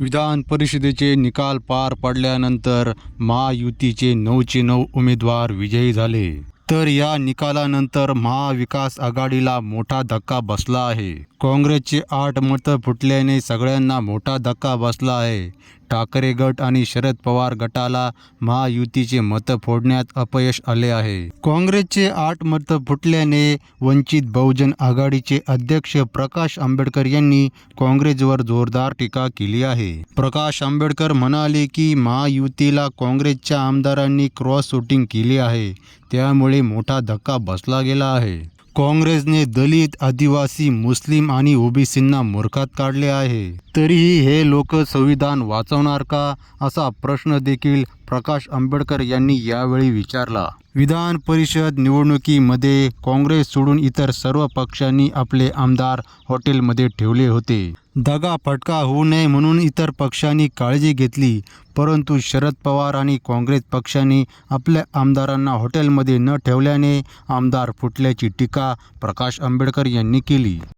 विधान परिषदेचे निकाल पार पडल्यानंतर महायुतीचे नऊचे नऊ उमेदवार विजयी झाले. तर या निकालानंतर महाविकास आघाडीला मोठा धक्का बसला आहे. काँग्रेसचे आठ मतं फुटल्याने सगळ्यांना मोठा धक्का बसला आहे. ठाकरे गट आणि शरद पवार गटाला महायुतीचे मतं फोडण्यात अपयश आले आहे. काँग्रेसचे आठ मतं फुटल्याने वंचित बहुजन आघाडीचे अध्यक्ष प्रकाश आंबेडकर यांनी काँग्रेसवर जोरदार टीका केली आहे. प्रकाश आंबेडकर म्हणाले की महायुतीला काँग्रेसच्या आमदारांनी क्रॉस शूटिंग केली आहे. त्यामुळे मोठा धक्का बसला गेला आहे. काँग्रेसने दलित आदिवासी मुस्लिम आणि ओबीसींना मूर्खात काढले आहे. तरीही हे लोक संविधान वाचवणार का? असा प्रश्न देखील प्रकाश आंबेडकर यांनी यावेळी विचारला. विधान परिषद निवडणुकीमध्ये काँग्रेस सोडून इतर सर्व पक्षांनी आपले आमदार हॉटेलमध्ये ठेवले होते. दगा फटका होऊ नये म्हणून इतर पक्षांनी काळजी घेतली. परंतु शरद पवार आणि काँग्रेस पक्षाने आपल्या आमदारांना हॉटेलमध्ये न ठेवल्याने आमदार फुटल्याची टीका प्रकाश आंबेडकर यांनी केली.